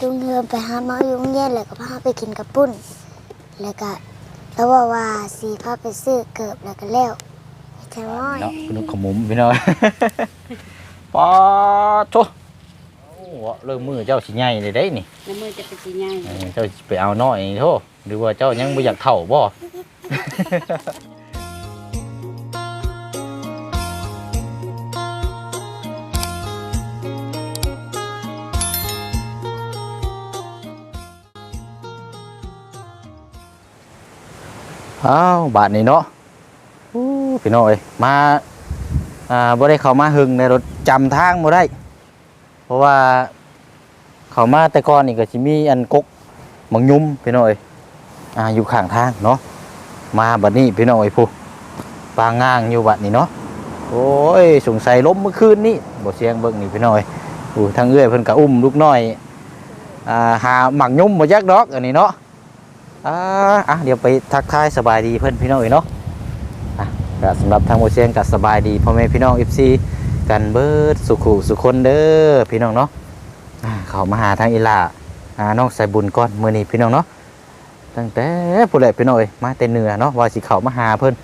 จุงเฮือไปหาหมอยุงเย็นแล้วก็พาไปกินกระปุ้น แล้วก็แล้วว่าว่าสีพาไปซื้อเกิบแล้วก็แล้วไปจะม้อยเนาะขนมขมุมพี่น้อยปอโถโอ้เริ่มมือเจ้าสิใหญ่เลยได้นี่ในมือจะเป็นสีใหญ่เออเจ้าสิไปเอาน้อยโทหรือว่าเจ้ายังบ่อยากเฒ่าบ่ อ้าวบาทนี้เนาะอู้พี่น้อยมาอ่าบ่ได้เข้ามาหึงในรถจำทางบ่ได้ เพราะว่าเข้ามาแต่ก่อนนี่ก็สิมีอันกกมังยุมพี่น้อยอ่าอยู่ข้างทางเนาะมาบัดนี้พี่น้อยผู้ปางง่างอยู่บัดนี้เนาะโอ้ยสงสัยล้มเมื่อคืนนี้บ่เสียงเบิ่งนี่พี่น้อยอู้ทางเอื้อยเพิ่นก็อุ้มลูกน้อยอ่าหาหมักยุมบ่จักดอกอันนี้เนาะ อ่าอะเดี๋ยวไปทักทายสบายดีเพื่อนพี่น้องอีกเนาะอะก็สำหรับทางโมเชียงก็สบายดีพ่อแม่พี่น้องเอฟซีกันเบิดสุขุสุคนเด้อพี่น้องเนาะอ่าเขามาหาทางอีหลาหาน้องใส่บุญก่อนมือนี้พี่น้องเนาะตั้งแต่ผู้ใดพี่น้องเอ้ยมาแต่เหนือเนาะว่าสิเขามาหาเพิ่น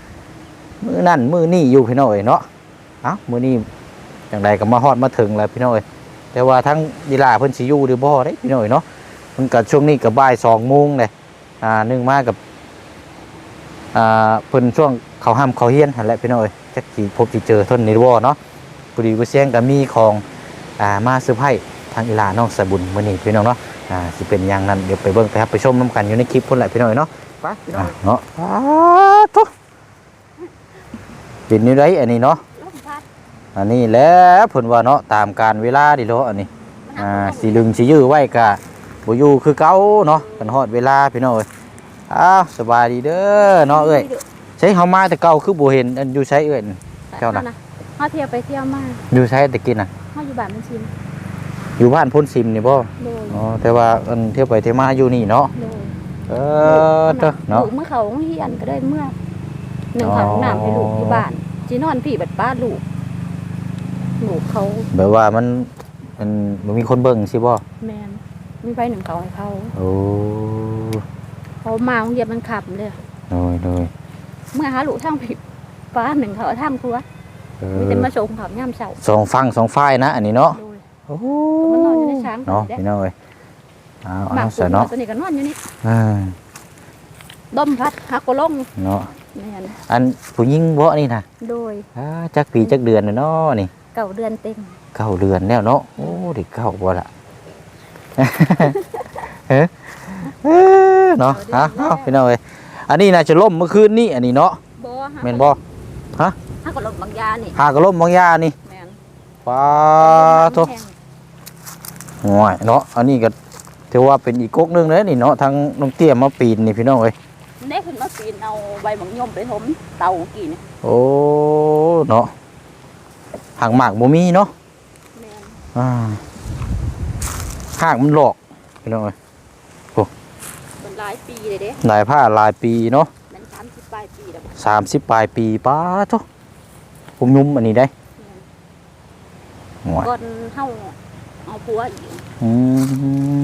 มือนั่นมือนี้อยู่พี่น้องเอ้ยเนาะเอ้ามือนี้จังใดก็มาฮอดมาถึงแล้วพี่น้องเอ้ยแต่ว่าทั้งอีหลาเพิ่นสิอยู่หรือบ่เด้พี่น้องเอ้ยเนาะมันก็ช่วงนี้ก็บ่าย2โมงเลย อ่านึ่งมากับอ่าเพิ่นช่วงเขาห้ามเขาเฮียนหั่นแหละพี่น้อยจักสิพบสิเจอทนในวอเนาะปุรีกุเสียงก็มีของอ่ามาเซอร์ไพรส์ทางอีหลาน้องสะบุญมื้อนี้พี่น้องเนาะอ่าสิเป็นอย่างนั้นเดี๋ยวไปเบิ่งไปครับไปชมน้ำกันอยู่ในคลิปพุ่นแหละพี่น้อยเนาะไปพี่น้ออ่างเนาะอ้าทุเป็นนี่ไรอันนี้เนาะ ลมพัดอันนี้แหล้วเพิ่นว่าเนาะตามการเวลาดิโลอันนี้ อ่าสีลึงสียื้อไว้กะ บ่อยู่คือเก่าเนาะกันฮอดเวลาพี่น้องเอ้ยอ้าวสบายดีเด้อเนาะเอ้ยใช้เฮามาแต่เก่าคือบ่เห็นอันอยู่ใช้เอ้ยเจ้าน่ะเขาเที่ยวไปเที่ยวมาอยู่ใช้แต่กินน่ะเขาอยู่บ้านมันชิมอยู่บ้านพ้นซิมนี่บ่โดยอ๋อแต่ว่าอันเที่ยวไปเที่ยวมาอยู่นี่เนาะโดยเออเด้อเนาะลูกเมื่อเขาโรงเฮียนก็ได้เมื่อหนึ่งเขาน้ำให้ลูกอยู่บ้านจีนอนพี่บัดป้าลูกลูกเขาแบบว่ามันมันบ่มีคนเบิ่งสิบ่แมน มีไปหนึ่งเขาให้เขาโอ้เขามาโรงเรียนมันขับเลยโดยโดยเมื่อหาลูกทั้งพี่ป้าหนึ่งเขาทำครัวเอมีอแต่มาส่งเขาย่ำเช้าสองฝั่งสองฝ่ายนะ อันนี้เนาะโดยโอ้มันนอนอยู่ในช้างเนาะเด้พี่น้องเอ้ยเอาหมาเอากซะเนาะตัวนี้ก็นอนอยู่นี่อ่าดมพัดฮักกะลงเนาะแม่นอันผู้หญิงบ่นี่นะโดยอ่าจักปีจักเดือนน่ะเนาะนี่เก่าเดือนเต็มเก้าเดือนแล้วเนาะโอ้เด็กเก้าบ่ละ เฮ้เอ้อเนาะฮะเอาพี่น้องเอ้ยอันนี้น่าจะล่มเมื่อคืนนี้อันนี้เนาะบ่ฮักแม่นบ่ฮักกะลงบางยานี่หากระล่มบางยานี่แม่นป้าโตห่วยเนาะอันนี้ก็ถือว่าเป็นอีกก๊กหนึงเลยนี่เนาะทางน้องเตี้ยมาปีนนี่พี่น้องเอ้ยได้ขึ้นมาปีนเอาใบหมังยมไปถมเตากี่นี่โอ้เนาะหางหมากบ่มีเนาะแม่นอ่า หากมันหลอกพี่น้องเอ้ยเป็นหลายปีเลยเด้หลายผ้าหลายปีเนาะมันสามสิบปลายปีแล้วสามสิบปลายปีป้าทุผมยุ่มอันนี้ได้หัวก่อนเฮาเอาผัวอีกอื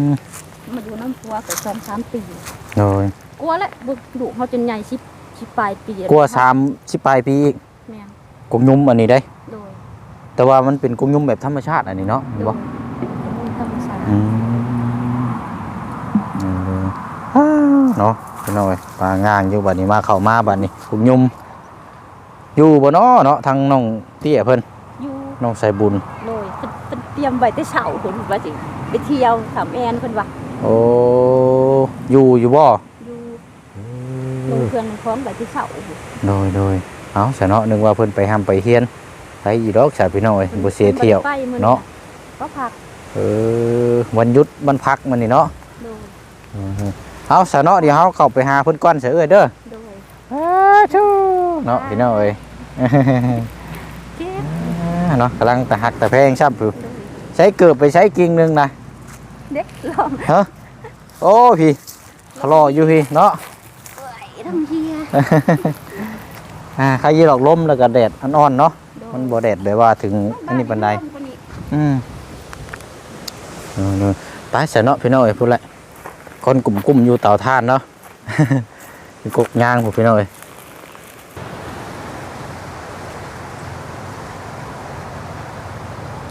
มมาอยู่น้ำผัวก็สองสามปีเลยกลัวแหละบุลูกเขาจนใหญ่สิบสิบปลายปีแวกลัวสามสิบปลายปีอีกแม่นกงยุ่มอันนี้ได้โดยแต่ว่ามันเป็นกงยุ่มแบบธรรมชาติอันนี้เนาะเห็นโด เอออ้าวเนาะพี่น้อยปลางางอยู่บัดนี้มาเข้ามาบัดนี้กงยุ่มอยู่บ่เนาะเนาะทางน้องเตี้ยเพิ่นอยู่น้องใส่บุญโดยเพิ่นเพิ่นเตรียมไว้แต่เช้าเพิ่นว่าสิไปเที่ยวสามแอนเพิ่นว่าโอ้อยู่อยู่บ่อยู่ลงเครื่องพร้อมไว้ที่เช้าโดยโดยเอาซะเนาะนึกว่าเพิ่นไปห้ามไปเฮียนไปอีดอกสาพี่น้อยบ่เสียเที่ยวไปมื้อเนาะก็พักเออวันหยุดวันพักมันนี่เนาะโดยอือฮึเอาซะเนาะเดี๋ยวเฮาเข้าไปหาเพิ่นก่อนเสียเอ้ยเด้อโดยอ้าชูเนาะพี่น้องเอ้ยเก็บเนาะกำลังตะหักตะแพงซับอยู่โดยใช้เกือบไปใช้กิ่งหนึงนะเด็กลองฮะโอ้พี่ทะเลาะอยู่พี่เนาะเอ้ยทั้งเฮียอ่าใครยีหลอกลมแล้วก็แดดอ่อนๆเนาะโดยมันบ่แดดแบบว่าถึงอันนี้ปานใดอืม เออตายเสียเนาะพี่น้อยพูดแหละคนกลุ่มกลุ่มๆอยู่เตาท่านเนาะอกกย่างพวกพี่น้อย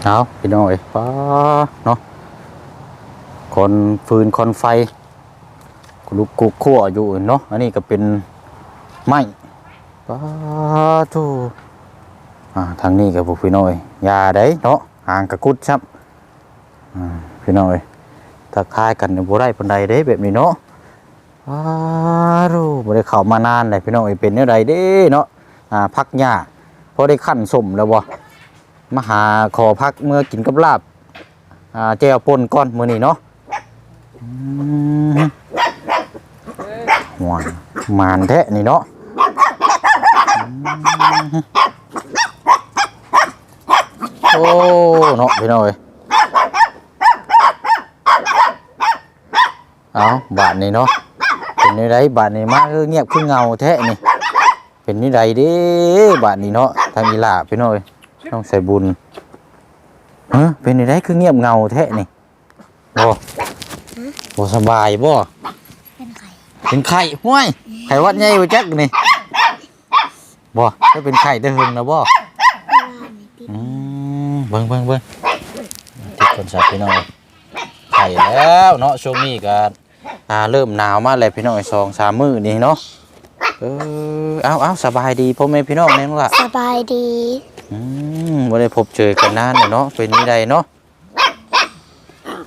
เอาพี่น้อยป้าเนาะคนฟืนคนไฟกลุกกุกขั่วอยู่เนาะอันนี้ก็เป็นไม้ป้าทูอ่าทางนี้กับพวกพี่น้อยยาได้เนาะห่างกระกุดชับ พี่น้องเอ้ยทักทายกันบ่ได้ปานใดเด้แบบนี้เนาะอ้ารู้บ่ได้เข้ามานานเลยพี่น้องเอ้ยเป็นแนวใดเด้เนาะอ่าพักหญ้าพอได้ขั้นสมแล้วบ่มาหาขอพักเมื่อกินกับลาบอ่าแจ่วป่นก่อนมื้อนี้เนาะอืมหวานมานแท้นี่เนาะโอ้เนาะพี่น้องเอ้ย เอาบาทนี้เนาะเป็นนี่ไรบาทนี้มาคือเงียบคือเงาแท้นี่ เป็นนี่ไรด้บาทนี้เนาะทางอีหลาพี่น้อยต้องใส่บุญเฮ้เป็นนี่ไรคือเงียบเงาแท้นี่บ่บ่สบายบ่เป็นไข่ห้วยไข้หวัดใหญ่บ่จักนี่บ่ถ้าเป็นไข้ได้หึงนะบ่เบิ่งเบิ่งเบิ่งติดคนสัตว์พี่น้อยไข่แล้วเนาะช่วงนี้ก็ อ่าเริ่มหนาวมาแล้วพี่น้องไอ้สองสามมื้อนี่เนาะเออเอาเอาสบายดีพ่อแม่พี่น้องแน่นอนล่ะสบายดีอืมบ่ได้พบเจอกันนานเลยเนาะเป็นนี่ใดเนาะ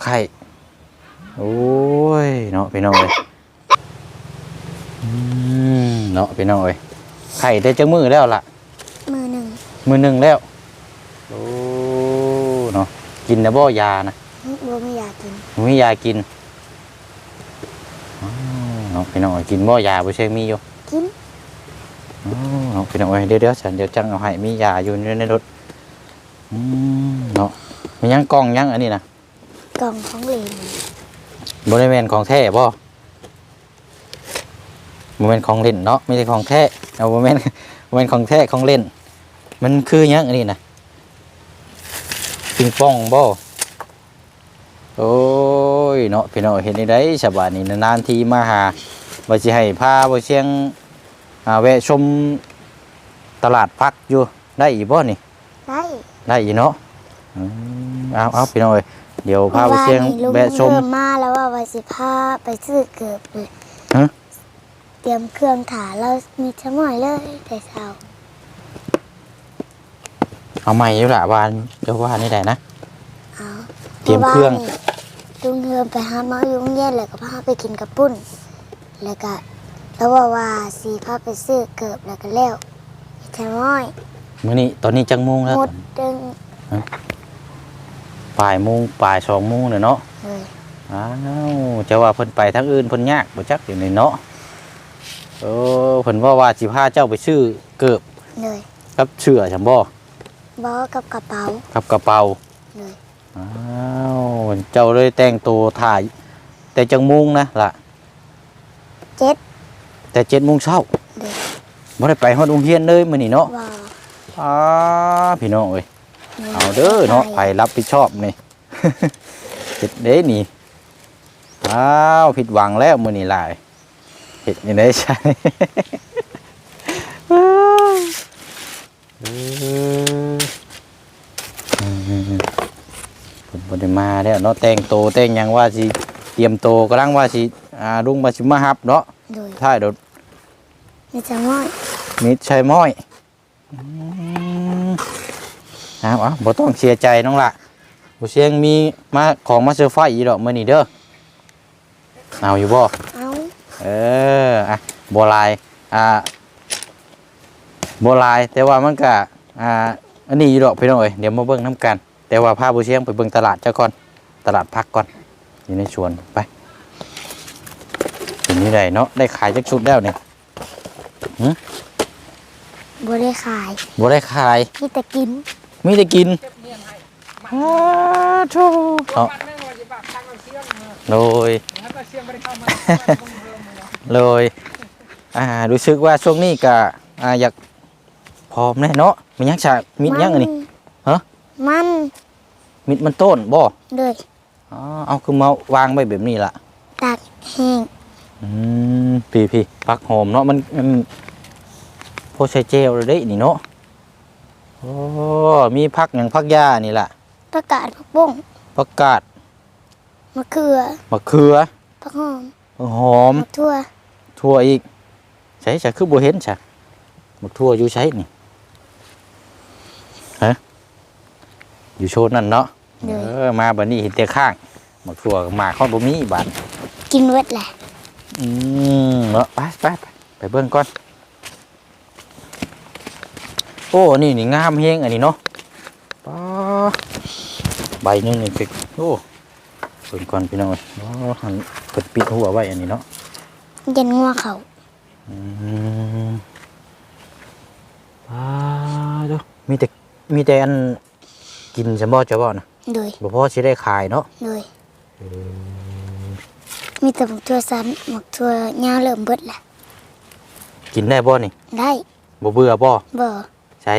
ไข่โอ้ยเนาะพี่น้องเอ้ยอืมเนาะพี่น้องเอ้ยไข่ได้จังมือแล้วล่ะ มือหนึ่งมือหนึ่งแล้วโอ้เนาะกินนะบ่ยานะบัวไม่อยากกิน มียากินอ๋อ เนาะพี่น้องกินบ่ยาบ่ใช่มีอยู่กินอ๋อเนาะพี่น้องเอ้ยเดี๋ยวเดี๋ยวฉันเดี๋ยวจังเอาให้มียาอยู่ในรถอืมเนาะมียังกล่องยังอันนี้นะกล่องของเหลนบ่ได้แม่นของแท้บ่บ่แม่นของเล่นเนาะไม่ใช่ของแท้เอาบ่แม่นบ่แม่นของแท้ของเล่น มันคือหยังอันนี้นะปิงปองบ่โอ้ ยเนาะพี่น้องเห็นได้ฉบับนี้นานๆทีมาหาว่าสิให้พาบ่เชียงอ่าแวะชมตลาดพักอยู่ได้อีกบ่นี่ ได้ได้อีกเนาะอืมเอาเอาพี่น้องเอ้ยเดี๋ยวพาไปเชียงมื่อวานนี้ลุงแวะชมเริ่มมาแล้วว่าวันสิพาไปซื้อเกือบเลยฮะ เตรียมเครื่องถาแล้วมีชะม่อยเลยแต่เช้าเอาใหม่อยู่ละวานเดี๋ยวว่านี่ได้นะ เอาเตรียมเครื่องมื่วานนี่ ลุงเฮิมไปหาหมายุงเย็นแล้วก็พาไปกินกระปุ้น แล้วก็แล้วว่าว่าสีพาไปซื้อเกือบแล้วก็แล้วมีชะม่อยมื้อนี้ตอนนี้จังโมงแล้วหมดดึงปลายโมงปลายสองโมงเนี่ยเนาะเลยอ้าวจะว่าเพิ่นไปทางอื่นเพิ่นยากบ่จักอยู่ในเนาะเออเพิ่นว่าว่าสิพาเจ้าไปซื้อเกิบเลยกับเสื้อจังบ่บอกับกระเป๋ากับกระเป๋าเลย อ้าวเจ้าเลยแต่งตัวถ่าย แต่จังโมงนะล่ะ เจ็ดแต่7:00นเช้าเลยบ่ได้ไปฮอดโรงเรียนเลยมื้อนี้เนาะว่าอ้าพี่น้องเอ้ยเอาเด้อเนาะไผรับผิดชอบนี่ เฮ็ดเด้นี่อ้าวผิดหวังแล้วมื้อนี้หลายเฮ็ดยังไงใช่ เออ บ่ได้มาแล้วเนาะแต่งโตวแต่งหยังว่าสิเตรียมโตวกำลังว่าสิอ่าลุงมาสิมารับเนาะโดยท้ายรถมีชะม่อยมิดชัยม้อยอืมเอาเอาบ่ต้องเสียใจน้องละบ่เสียงมีมาของมาเซอร์ไฟอีดอกมื้อนี้เด้อเอาอยู่บ่เอาเอออะบ่หลายอ่าบ่หลายแต่ว่ามันก็อ่าอันนี้อยู่ดอกพี่น้องเอ้ยเดี๋ยวมาเบิ่งน้ำกัน แต่ว่าพาบ่เสียงไปเบิ่งตลาดเจ้าก่อน ตลาดพักก่อน อยู่ในสวนไปเป็นนี่ได้เนาะได้ขายจักชุดแล้วนี่บัได้ขายบ่ได้ขาย มีแต่กิน มีแต่กินอ้าวโธ่เนาะโดยเลยอ่ารู้สึกว่าช่วงนี้ก็อ่าอยากพร้อมแน่เนาะมียังฉากมิดยังอันนี้ฮะ มันมิดมันต้นบ่เลยอ๋อเอาคือมาวางไว้แบบนี้ล่ะตากแห้งอืมพี่พี่พักหอมเนาะมันมันโพใช้เจลเลยเด้นี่เนาะโอ้มีพักอย่างพักหญ้านี่ล่ะประกาศผักบุ้งผักกาดมะเขือมะเขือผักหอมหอมมะทั่วทั่วอีกใช้ใช้คือบ่เห็นใช่มะทั่วอยู่ใช้นี่ฮะ อยู่โชนนั่นเนาะเลเอยอมาบัดนี้เห็นแต่ข้างมะทั่วก็มาข้อบ่มีบาดกินเวทแหละอืมเนาะไปไปไปไปเบิ่งก่อนโอ้นี่นี่งามเฮงอันนี้เนาะป้าใบหนึงนี่คือโอ้เบิ่งก่อนพี่น้องเอ้ยอ๋อหันเปิดปิดหัวไว้อันนี้เนาะยันงัวเขาอืมป้าดูมีแต่มีแต่อัน กินจะบ่จะบ่นะโดยบ่พอสิได้ขายเนาะโดยมีแต่หมกทั่วซ้ำหมกทั่วหญ้าเริ่มเบิดแหละกินได้บ่นี่ได้บ่เบื่อบ่บ่ใช้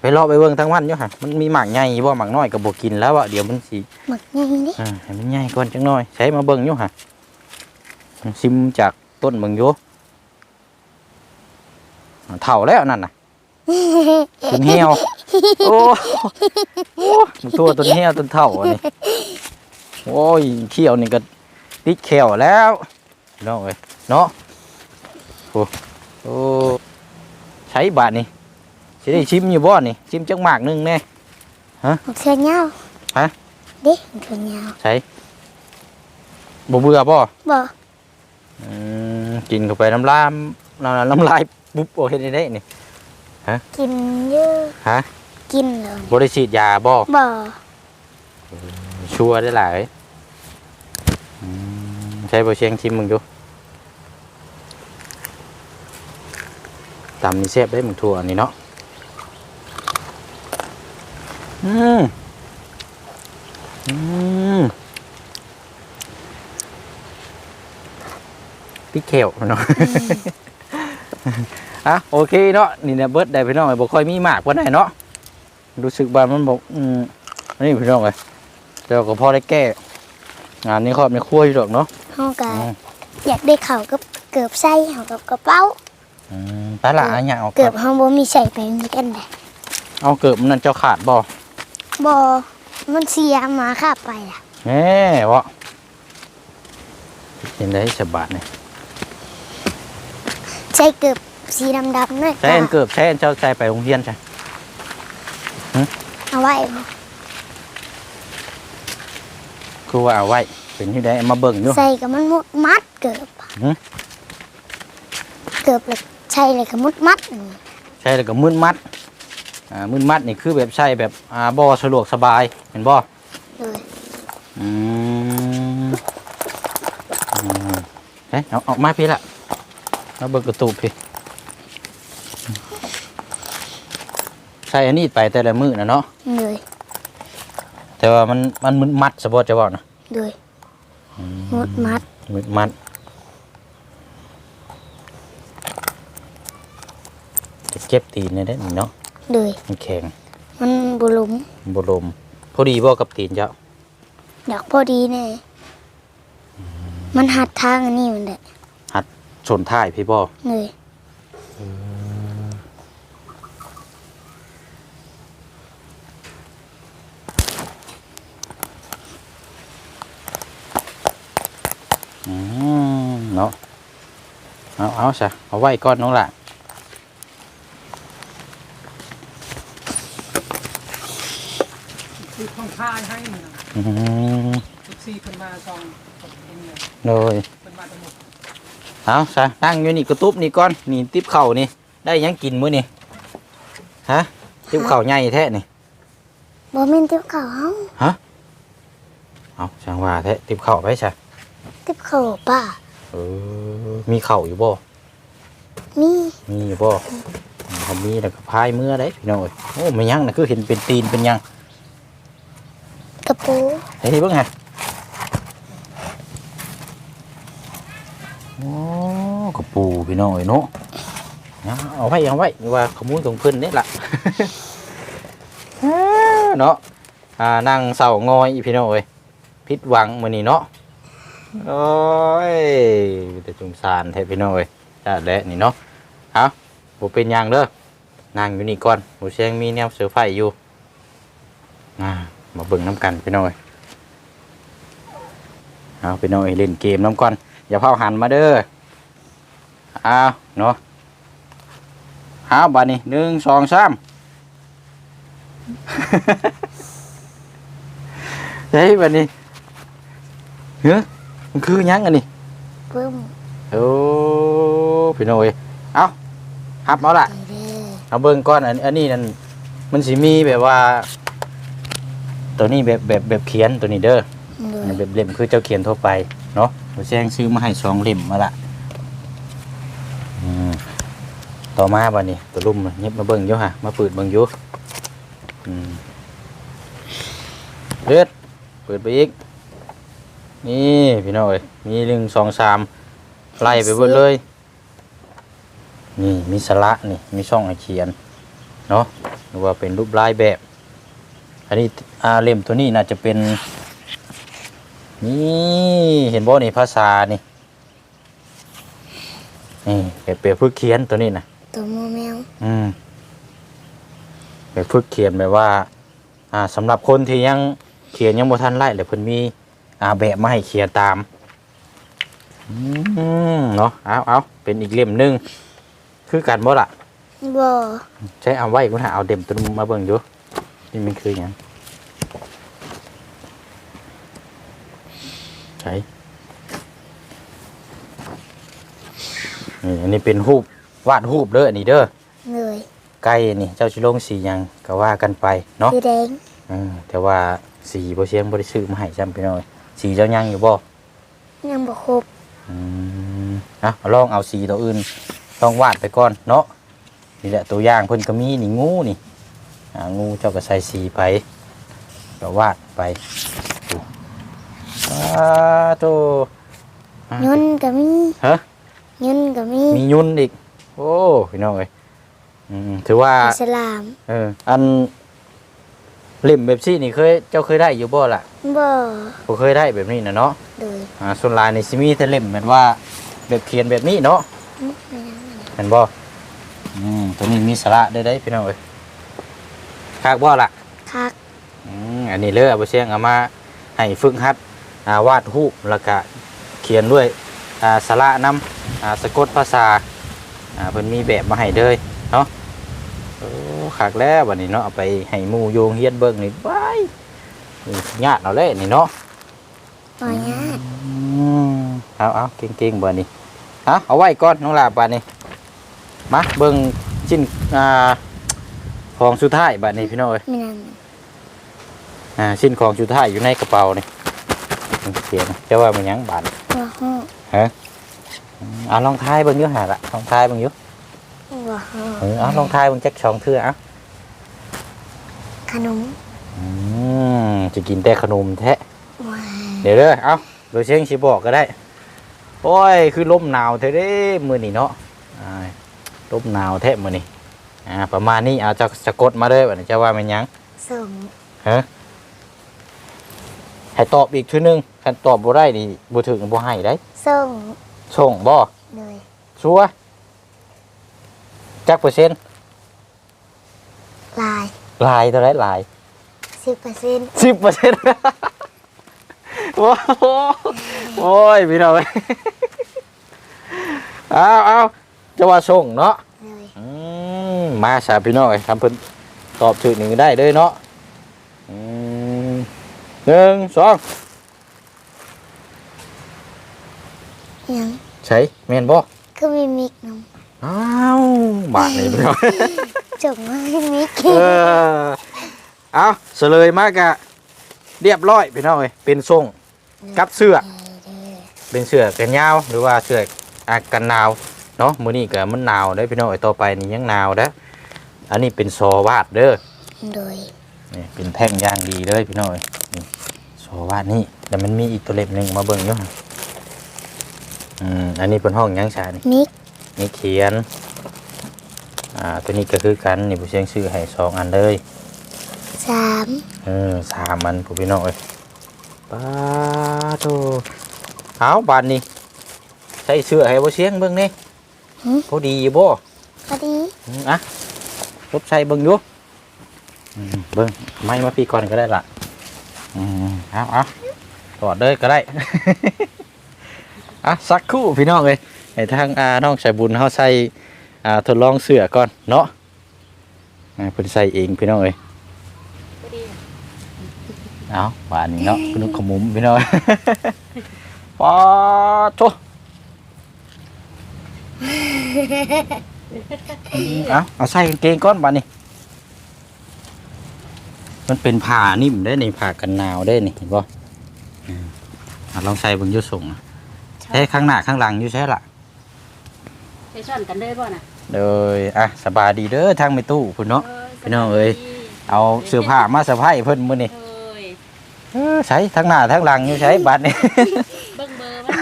ไปเลาะไปเบิ่งทั้งวันอยู่หั่นมันมีหมากใหญ่บ่หมากน้อยก็บ่กินแล้วอะเดี๋ยวมันสิหมักง่ายนี่อ่าให้มันใหญ่ก่อนจังน้อยใช้มาเบิ่งอยู่หั่นซิมจากต้นเบิ่งอยู่เฒ่าแล้วนั่นน่ะต้นเหี่ยว โอ้โอ้มันตัวต้นเหี่ยวต้นเฒ่าอันนี้โอ้ยเขี้ยวนี่ก็ติดแขวแล้วน้องเอ้ยเนาะโอ้โอ้ใช้บาทนี่สิได้ชิมอยู่บ่นี่ชิมจักหมากหนึงแน่หมกเทือเหย้าฮะเด้หมกเทือเหย้าใช้บ่เบื่อบ่บ่อืมกินเข้าไปน้ำลายน้ำน้ำลายปุ๊บโอ้เฮ็ดได้ได้นี่กินเยอะฮะ กินเลยบ่ได้ฉีดยาบ่บ่ชัวร์ได้หลายอืมใช้บ่เชียงชิมมึงดูตำนี่แซ่บได้มึงทั่วอันนี้เนาะอืมอืมพี่เขวเนาะอะโอเคเนาะนี่เนี่ยเบิร์ดได้พี่น้องไอ้บ่ค่อยมีมากกว่าไหนเนาะ รู้สึกว่ามันบอกอืมอันนี่พี่น้องเลยเดี๋ยวก็พอได้แก้งานนี้ครอบในครัวอยู่ดอกเนาะเฮาก็อืมอยากได้ข้าวกับเกือบใส่เฮากับกระเป๋าอืมปลาหลาเนี่ยเอาเกือบเฮาบ่มีใส่ไปมีกันได้เอาเกิบมันนั่นเจ้าขาดบ่บ่มันเสียหมาขับไปล่ะแหน่วะเห็นได้ฉบาทเนี่ยใส่เกือบสีดำๆนั่นใช้อันเกิบใช้อันเจ้าใจไปโรงเรียนใช่ เอาไว้บ่คือว่าเอาไว้ เป็นที่ได้เอามาเบิ่งอยู่ใส่กับมันมุดมัดเกือบหือเกือบเลยใช่เลยกับมุดมัดอืมใช่แล้วก็มึนมัดอ่ามึนมัดนี่คือแบบใช่แบบอ่าบ่สะดวกสบายเห็นบ่เลยอืมอืมเฮ้ยเอาเออกมาพี่ละเอาเบิกกระตูบพี่ ใช่อันนี้ไปแต่ละมือนะเนาะเลยแต่ว่ามันมันมึนมัดสะบอจะบอกนะเลยมุดมัดมึนมัดจะเก็บตีนเนี่ยได้นี่เนาะเลยมันแข็งมันบุหลุมมันบลมพอดีบ่กับตีนเจ้าดอกพอดีแน่มันหัดทางอันนี้มันแหละชนท้ายพี่บ่เลย อืมเนาะ เอาเอาซะเอาไว้ก่อนน้องละคือของค่ายให้นี่นะอืมทุกซี่เพิ่นมาซองผมเองเลยโดยเพิ่นมาทั้งหมดเอาซะนั่งอยู่นี่กระตุบนี่ก่อนนี่ติ๊บเข่าวนี่ได้หยังกินมื้อนี่ฮะติ๊บเข่าวใหญ่แท้นี่บ่แม่นติ๊บเขาเฮาเอาช่างว่าแท้ติ๊บเข่าวไปซะติ๊บเขาป้าเออมีเข่าวอยู่บ่ มีมีอยู่บ่ถ้ามีแล้วก็พายมือได้พี่น้องเอ้ยโอ้ไม่ยังนะคือเห็นเป็นตีนเป็นหยังกระปูเฮ้ยเบิ่งฮะโอ้กระปูพี่น้องเอ้ยเนาะเอาเอาไว้เอาไว้ว่าขโมยของเพิ่นนี่ล่ะเนาะอ่านั่งเสางอยอีพี่น้องเอ้ยผิดหวังมื้อนี้เนาะโอ้ยแต่สงสารแท้พี่น้องเอ้ย จ้าแหละนี่เนาะเอาบ่เป็นหยังเด้อนั่งอยู่นี่ก่อนบ่เสียงมีแนวเสือไฟอยู่อ่ามาเบิ่งน้ำกันพี่น้องเอ้ยเอาพี่น้องเอ้ยเล่นเกมน้ำก่อนอย่าเผาหันมาเด้อเอาเนาะเอาบัดนี้หนึ่งสองสามเฮ้ยบัดนี้เฮ้ยมันคือหยังอันนี้ ปึ้ม โอ้ พี่น้อยเอาหับเอาละนี่เด้อเอาเบิ่งก้อนอันอันนี้นั่นมันสิมีแบบว่า ตัวนี้แบบแบบแบบเขียนตัวนี้เด้อโดอันยนี้แบบเล่มคือเจ้าเขียนทั่วไปเนาะผมแจ้งซื้อมาให้สองเล่มมาละอืมต่อมาบัดนี้ตัวลุ่มเงียบมาเบิ่งอยู่ฮะมาเปิดเบิ่งอยู่อืมเลือดเปิดไปอีก นี่พี่น้อยมีหนึ่งสองสามไล่ไปเบิดเลย นี่มีสระนี่มีช่องให้เขียนเนาะหรือว่าเป็นรูปลายแบบ อันนี้อาเล่มตัวนี้น่าจะเป็นนี่เห็นบ่นี่ภาษานี่นี่แบบแบบฝึกเขียนตัวนี้นะตัวโมแมวอืมแบบฝึกเขียนแบบว่า อ่าสำหรับคนที่ยังเขียนยังบ่ทันไล่เลยเพิ่นมีอ่าแบบมาให้เขียนตามอืมเนาะเอาเอาเป็นอีกเล่มหนึง คือกันบ่ล่ะบ่ใช้เอาไว้คุณหาเอาเด็มตัวนี้มาเบิ่งอยู่นี่มันคือหยังใช่นี่อันนี้เป็นรูปวาดรูปเด้ออันนี้เด้อเลยไก่นี่เจ้าชิลงสีหยังก็ว่ากันไปเนาะสีแดงอืมแต่ว่าสีบ่เชียงบ่ได้ซื้อมาให้จำไปหน่อยสีเจ้ายังอยู่บ่ยังบ่ครบอืมอะลองเอาสีตัวอื่นต้ องวาดไปก่อนเนาะนี่แหละตัวอย่างเพิ่นก็มีนี่งูนี่อ่างูเจ้าก็ใส่สีไปก็วาดไปดูอ่าตัวอ่ายุนก็มีฮะยุนก็มีมียุนอีก โอ้พี่น้องเอ้ยอืมถือว่าอิสลามเอออันเล่มแบบซี่นี่เคยเจ้าเคยได้อยู่บ่ล่ะบ่บ่เคยได้แบบนี้นะเนาะเลยอ่าส่วนหลายในซิมีแต่เล่มเหมือนว่าแบบเขียนแบบนี้เนาะ เห็นบ่อืมตัวนี้มีสาระได้ได้พี่น้องเอ้ยคากบ่ล่ะคักอืมอันนี้เลยเอาไปเชียงเอามาให้ฝึกหัดอ่าวาดรูปแล้วก็เขียนด้วยอ่าสาระนำอ่าสะกดภาษาอ่าเพิ่นมีแบบมาให้เลยเนาะโอ้คักแล้ววันนี้เนาะเอาไปให้หมู่โยงเฮียนเบิ่งนี่ว้ายนี่ญาติเอาเลยนี่เนาะบ่ยากอืมเอาเอาเก่งๆบ่นี่ฮะเอาไว้ก่อนน้องลาบาดนี้ มาเบิ่งชิ้นอ่าของสุดท้ายบาดนี้พี่น้องเอ้ยมีนั่นอ่าชิ้นของสุดท้ายอยู่ในกระเป๋านี่เขียนจะว่ามันหยังบาดบ่ฮู้อืมเอาลองทายเบิ่งอยู่หาละลองทายเบิ่งอยู่บ่ฮู้เออเอาลองทายเบิ่งจักสองเทื่อเอาขนมอืมจะกินแต่ขนมแท้ว้าเดี๋ยวเด้อเอาโดยเชียงสิบอกก็ได้ โอ้ย คือลมหนาวเท่เด้มือนี่เนาะอ่า ลมหนาวแท้มือนี่อ่าประมาณนี้เอาจะจะกดมาเลยวันนี้จะว่ามันหยังส่งฮะให้ตอบอีกทีนึงคันตอบบ่ได้นี่บ่ถึงบ่ให้ได้ส่งส่งบ่เลยชัวร์จักเปอร์เซ็นต์ลายหลายเท่าไรหลาย10%สิบเปอร์เซ็นต์โอ้โหโอ้ยพี่น้องเอ้ยเอาเอา จะว่าส่งเนาะเลยอืมมาสาพี่น้องเอ้ยทำเพิ่นตอบถึงหนึ่งได้เลยเนาะอืมหนึ่งสองยังใช่แม่นบ่คือมีมิกนมอ้าวบาทนี่พี่น้องจงมาให้มิกเออเอาเสลยมากอะเรียบร้อยพี่น้องเอ้ยเป็นทรงกับเสื้อ เป็นเสื้อกันยาวหรือว่าเสื้ออากันหนาว เนาะมื้อนี้ก็มันหนาวเด้อพี่น้องไอ้ต่อไปนี่ยังหนาวเด้ออันนี้เป็นซอวาดเด้อโดยนี่เป็นแท่งย่างดีเลยพี่น้องนี่ซอวาดนี่แต่มันมีอีกตัวเล็บหนึงมาเบิ่งอยู่หั่นอืมอันนี้เป็นห้องหยังชานี่มิกนี่เขียนอ่าตัวนี้ก็คือกันนี่ผู้เชียงชื่อให้สองอันเลย สามเออสามอันผู้พี่น้องเอ้ยปาโตเอาบานนี้ใส่เสื้อให้บ่เสียงเบิ่งนี่ พอดีอยู่บ่พอดีอืมอะรบใส่เบิ่งอยู่อืมเบิ่งไม่มาพี่ก่อนก็ได้ล่ะอืมเอาเอาตอดเลยก็ได้ อะสักครู่พี่น้องเลยให้ทางอาน้องใส่บุญเขาใส่อ่าทดลองเสื้อก่อนเนาะอ่าเพิ่นใส่เองพี่น้องเลย เอาบานนี้เนาะ คุณนุกขมุมพี่น้องปาโต เอาเอาใส่กางเกงก้อนบานนี้มันเป็นผ้านิ่มได้นี่ผ้ากันหนาวได้นี่เห็นป่ะลองใส่เบนอยุส่งอะใช้ข้างหน้าข้างหลังอยู่ใช่ละไปซ่อนกันได้บ่น่ะโดยอะสบายดีเด้อทางไม่ตู้คุณเนาะพี่น้องเอ้ยเอาเสื้อผ้ามาสะพายเพิ่นมื้อนี้เอ้ยเออใช้ทั้งหน้าทั้งหลังอยู่ใช้บัดนี่เบิ่งเบอร์มัน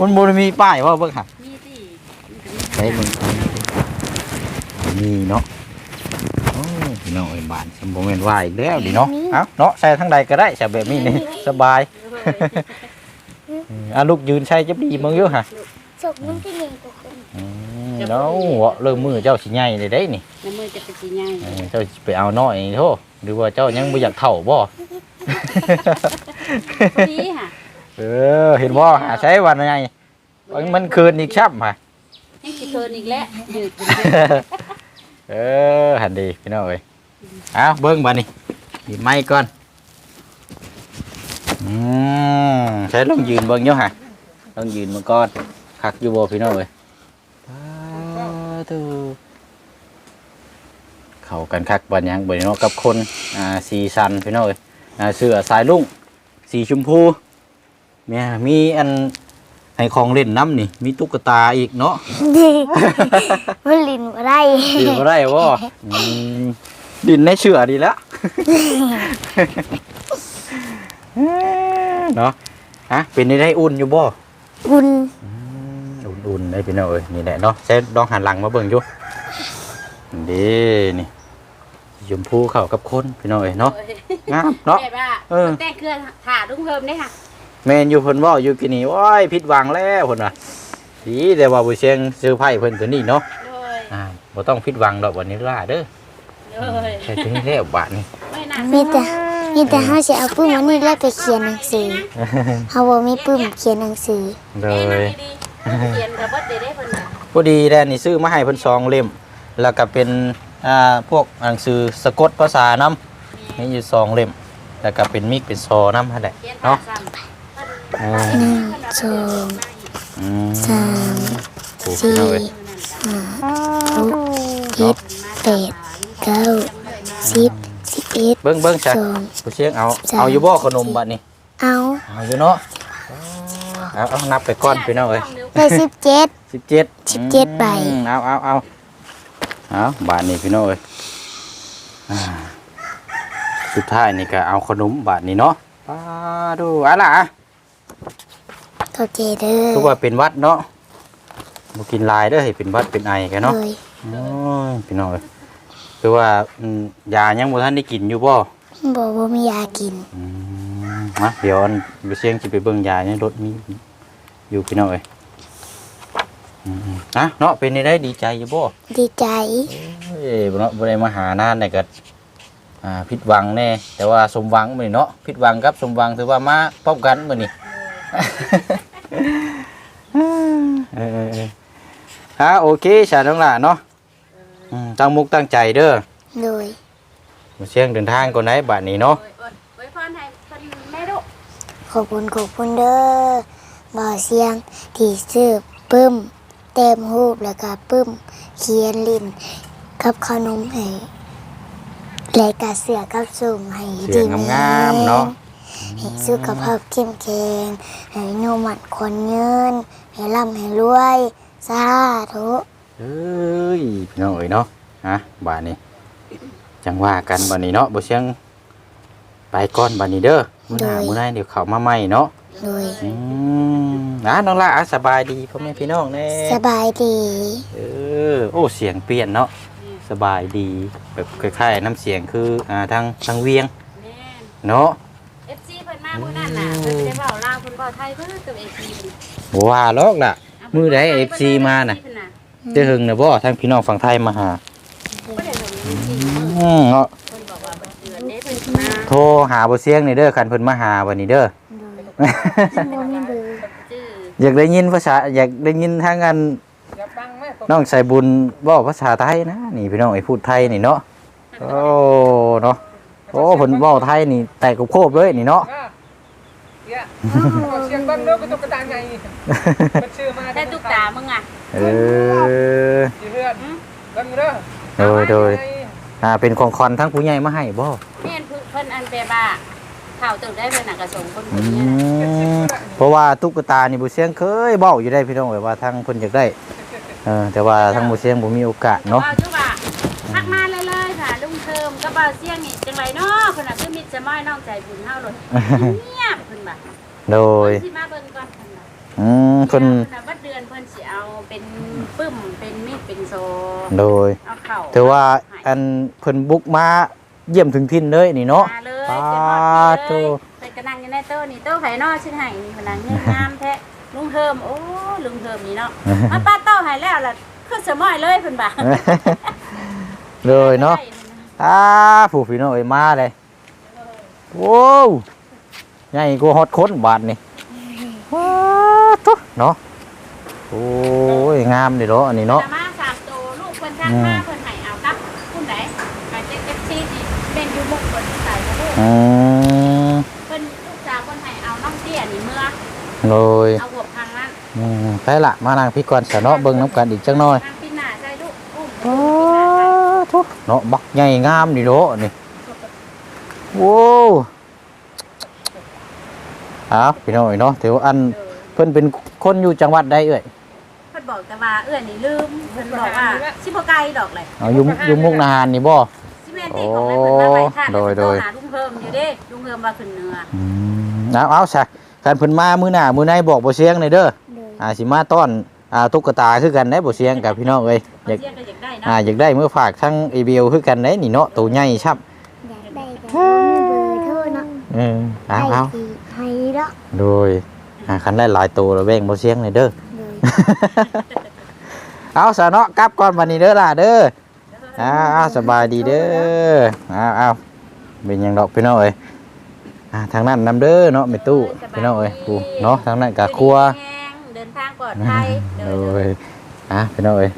มันบ่ได้มีป้ายว่าเบิ่งค่ะมีสิ ใช้เบิ่งนี่เนาะโอ้ยพี่น้องเอ้ยบ้านสมบูรณ์ว่าอีกแล้วดิเนาะเอ้าเนาะใส่ทั้งใดก็ได้ใส่แบบนี้นี่สบายอะลูกยืนใช่จะดีมึงอยู่ฮะศพมันเป็นยังกับคนอืมเนาะเริ่มมือเจ้าสิใหญ่เลยได้นี่น้ำมือจะเป็นสีใหญ่เออเจ้าสิไปเอาน้อยนี่โทษหรือว่าเจ้ายังบ่อยากเฒ่าบ่พอดีค่ะเออเห็นบ่หาใช้วันไงมันคืนอีกชับมา ยังสิเคินอีกแล้วยืดเออหันดีพี่น้องเอ้ยเอาเบิ่งบัดนี้หยิบไม้ก่อนอืมใช้ลองยืนเบิ่งอยู่ฮะลองยืนมาก่อนคักอยู่บ่พี่น้องเอ้ยปตูเข้ากันคักบัดหยังบัดนี้เนาะกับคนอ่าสีสันพี่น้องเอ้ยอ่าเสื้อสายลุงสีชมพูแม่มีอัน ให้ของเล่นน้ำนี่ มีตุ๊กตาอีกเนาะมันลินบ่ได้ดินบ่ได้บ่อืมดินในเชื่อดีแล้วเนาะฮะเป็นได้ได้อุ่นอยู่บ่บุญอุ่นๆได้พี่น้องเอ้ยนี่แหละเนาะใช้ลองหันหลังมาเบิ่งอยู่ดีนี่ชมพูเข้ากับคนพี่น้องเอ้ยเนาะงามเนาะแม่ว่าเออแต่เครือถ่าลุงเพิ่มได้ค่ะ แม่นอยู่เพิ่นเว้าอยู่กินนี่โอ้ยผิดหวังแล้วเพิ่นว่าดีแต่ว่าบ่เชียงซื้อไผเพิ่นตัวนี้เนาะโดยอ่าบ่ต้องผิดหวังดอกวันนี้ล่าเด้อโดยใช่ตัวนี้แล้วบาดนี่ไม่น่ามีแต่มีแต่เฮาสิเอาปื้มอันนี้แล้วไปเขียนหนังสือเฮาบ่มีปื้มเขียนหนังสือเลแม่ยนั่งดีๆเขียนกับบ่ได้ได้เพิ่นน่ะพอดีแดนนี่ซื้อมาให้เพิ่นสองเล่ม แล้วก็เป็นอ่าพวกหนังสือสะกดภาษานํมีอยู่สองเล่มแล้วก็เป็นมิกเป็นซอนํหั่นแหละเขียนเนาะซ้ำอืม หนึ่งสองอืมสามโอ้พี่น้องเอ้ยห้าหกเจ็ดแปดเก้าสิบสิบเอ็ดเบิ่งเบิ่งจ้ะสอง ผู้เชียงเอาจ้ะ เอาอยู่บ่ขนมบัดนี้เอาเอาอยู่เนาะเอาเอานับไปก่อนพี่น้องเอ้ยได้สิบเจ็ด สิบเจ็ดสิบเจ็ดใบ เอาเอาเอาเอาบาทนี้พี่น้องเอ้ยอ่าสุดท้ายนี่ก็เอาขนมบาทนี้เนาะป้าดูอะไรล่ะ เข้าใจเด้อทุกว่าเป็นหวัดเนาะบ่กินหลายเด้อให้เป็นหวัดเป็นไอกันเนาะเลยโอ้ยพี่น้องเอ้ยคือว่าอืมยายังบ่ทันได้กินอยู่บ่บ่บ่มียากินอืมมาเดี๋ยวอันไปเสียงสิไปเบิ่งยาในรถมีอยู่พี่น้องเอ้ยอืมๆนะเนาะเป็นได้ดีใจอยู่บ่ ดีใจเอ้ยบ่เนาะบ่ได้มาหานานเนี่ยก็อ่าผิดหวังแน่แต่ว่าสมหวังมื้อนี้เนาะผิดหวังกับสมหวังถือว่ามาพบกันมื้อนี้ เออเออเออฮะโอเคชาน้องหล่ะเนาะอืมตั้งมุกตั้งใจเด้อเลยมาเชียงเดินทางก่อนไหนบัดนี้เนาะโอ้ยโอ้ยไว้พรให้เพิ่นแม่ลูกขอบคุณขอบคุณเด้อบ่อเสียง ที่ซื้อปึ้ม เต็มรูปแล้วก็ปึ้ม เขียนลิ้นกับขนมให้และก็เสือกับสุ่มให้เสียงงามๆเนาะ ให้สุขภาพเข้มแข็งให้โนมันคนเงินให้ร่ำให้รวยสาธุเอ้ยพี่น้องเอ้ยเนาะฮะบัดนี้จังว่ากันบัดนี้เนาะบ่เชียงไปก่อนบัดนี้เด้อมื้อหน้ามื้อหน้าเดี๋ยวเข้ามาใหม่เนาะเลยอืมอะน้องละอะสบายดีพ่อแม่พี่น้องแน่สบายดี เออโอ้เสียงเปลี่ยนเนาะสบายดีแบบคล้ายๆน้ำเสียงคืออ่าทางทางเวียงแม่นเนาะ FC เพิ่น มามื้อนั้นน่ะเพิ่นบ่ได้เว้าลาวเพิ่นเว้าไทยเพิ่นกับ FC เพิ่นบ่ว่าหรอกล่ะ มื้อใด FC มาน่ะจะหึงน่ะบ่ทางพี่น้องฝั่งไทยมาหาบ่ได้หึงจริงๆอืมเนาะเพิ่นบอกว่าบ่เดือนเด้เพิ่นสิมาโทรหาบ่เสียงนี่เด้อคันเพิ่นมาหาวันนี้เด้อ โดยบ่มีเบอร์ชื่ออยากได้ยินภาษาอยากได้ยินทางอันอย่าบังแม่ตกน้องใส่บุญเว้าภาษาไทยนะนี่พี่น้องไอ้พูดไทยนี่เนาะโอ้เนาะโอ้เพิ่นเว้าไทยนี่แตกกับโคบเลยนี่เนาะอะ เดี๋ยวเอาเสียงบังเด้อไปตกกระตายไงมันชื่อมาได้ตุ๊กตามึงอะเออสิเพื่อนบังเด้อโดยโดยอ่าเป็นของคอนทั้งผู้ใหญ่มาให้บ่แม่นเพิ่นเพิ่นอันแบบว่าข่าวตึกได้เพิ่นน่ะก็ส่งคนคอืนนี้น่ะมเพราะว่าตุ๊กตานี่บ่เสียงเคยเว้าอยู่ได้พี่น้องเอ้ยว่าทางเพิ่นอยากได้เออแต่ว่าทางบ่เสียงบ่มีโอกาสเนาะว้อยู่ว่าทักมาเลยเลยค่ะลุงเทิมกับบ่าวเสียงนี่จังไรเนาะเพิ่นน่ะคือมิตรสมอยน้องใจบุญเฮาโลดเงียบ เพิ่นว่าโดยเพิ่นสิมาเบิ่งก่อนเพิ่นว่าอืมเพิ่นเพิ่นน่ะบัดเดือนเพิ่นสิเอาเป็นปึ้มเป็นมีดเป็นโซโดยเอาเข้าแต่ว่าอันเพิ่นบุกมาเยี่ยมถึงถิ่นเลยนี่เนาะมาเลยปาเต็มหมดโตเลยเพิ่นก็นั่งอยู่ในโต๊ะนี่โต๊ะไผเนาะชื่อไห้นี่เพิ่นนั่งเงยงามแท้ลุงเทิมโอ้ลุงเทิมนี่เนาะมาป้าโต๊ะให้แล้วล่ะคือสมอยเลยเพิ่นว่าเลยเนาะ อ่าผู้พี่น้องเอ้ยมาเลยโว้ว ใหญ่กว่าฮอดคนบาทนี่ว้าตุ๊เนาะโอ้ยงามเด้เนาะอันนี้เนาะจะมาสามตัวลูกเพิ่นทักมาเพิ่นให้เอากับคุณไหนไปเจ็กเจ็กซี่นี่เป็นอยู่มุกเพิ่นใส่กับลูกอืมเพิ่นลูกสาวเพิ่นให้เอาน้องเตี้ยนี่เมื่อเลยเอาหัวพังนั้นอืมไปละมานั่งพี่ก่อนซะเนาะเบิ่งน้ำกันอีกจังหน่อยทางปีหน้าใส่ลูกอุ้มว้าตุ๊เนาะบักใหญ่งามนี่เนาะนี่โว้ว อ้าวพี่น้องเอ้ยเนาะถือว่าอันเออเพิ่นเป็นคนอยู่จังหวัดใดเอ่ยเพิ่นบอกแต่ว่าเอื้อนี่ลืมเพิ่นบอกว่าสิบ่ไกลดอกเลยเอาอยู่อยู่มุกนาหารนี่บ่สิแม่นที่ของนั้นเพิ่นมาไปท่าโดยโดยหาลุงเพิ่มอยู่เด้ลุงเพิ่มว่าขึ้นเหนืออืมเอาเอาซะกันเพิ่นมามื้อหน้ามื้อในบอกบ่เสียงหน่อยเด้อโดยอ่าสิมาต้อนอ่าตุ๊กตาคือกันได้บ่เสียงกับพี่น้องเอ้ยอยากเสียก็อยากได้อ่าเนาะอยากได้มื้อฝากทั้งไอเบลคือกันได้นี่เนาะตัวใหญ่ชับอยากได้ก็บ่มีเบอร์โทรเนาะเออเอาให้เอาสิให้ดอก โดยอ่าคันได้หลายตัวแล้วแบ่งบ่เสียงหน่อยเด้อ โดย เอาซะเนาะกลับก่อนวันนี้เด้อล่ะเด้ออ้าวอ้าวสบายดีเด้ออ้าวอ้าวเป็นหยังดอกพี่น้องเอ้ยอ่าทางนั้นนำเด้อเนาะแม่ตู้พี่น้องเอ้ยกูเนาะทางนั้นก็ครัว เดินทางปลอดภัยโอ้ยอะพี่น้องเอ้ย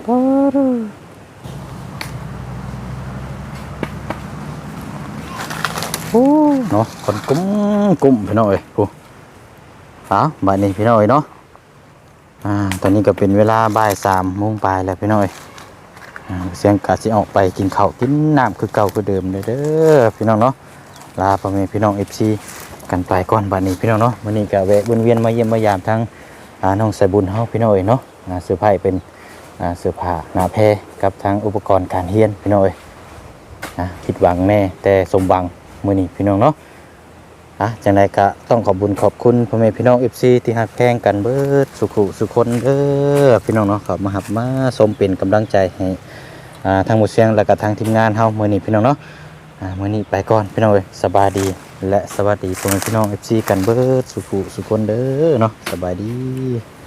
โอ้เนาะคนกุ้มกุ้มพี่น้อง เอ้ยกูเอาบัดนี้พี่น้อยเนาะอ่าตอนนี้ก็เป็นเวลาบ่ายสามโมงปลายแล้วพี่น้อยเสียงกาสิออกไปกินข้าวกินน้ำคือเก่าคือเดิมเด้อพี่น้องเนาะลาพ่อแม่พี่น้องเอฟซีกันไปก่อนบัดนี้พี่น้องเนาะวันนี้ก็แวะวนเวียนมาเยี่ยมมายามทั้งน้องใส่บุญเฮาพี่น้อยเนาะเสื้อผ้าเป็นเสื้อผ้าหน้าแพรกับทางอุปกรณ์การเรียนพี่น้อยนะคิดหวังแน่แต่สมหวังมื้อนี้พี่น้องเนาะ อะจังไดก็ต้องขอบคุญขอบคุณพ่อแม่พี่น้องเอฟซีที่หักแพงกันเบิดสุขุสุคนเด้อพี่น้องเนาะขอบมาหับมาสมเป็นกำลังใจให้อ่าทางหมดเสียงและก็ทางทีมงานเฮามื้อนี้พี่น้องเนาะอ่ามื้อนี้ไปก่อนพี่น้องเอ้ยสบายดีและสวัสดีพ่อแม่พี่น้องเอฟซีกันเบิดสุขุสุคนเด้อเนาะสบายดี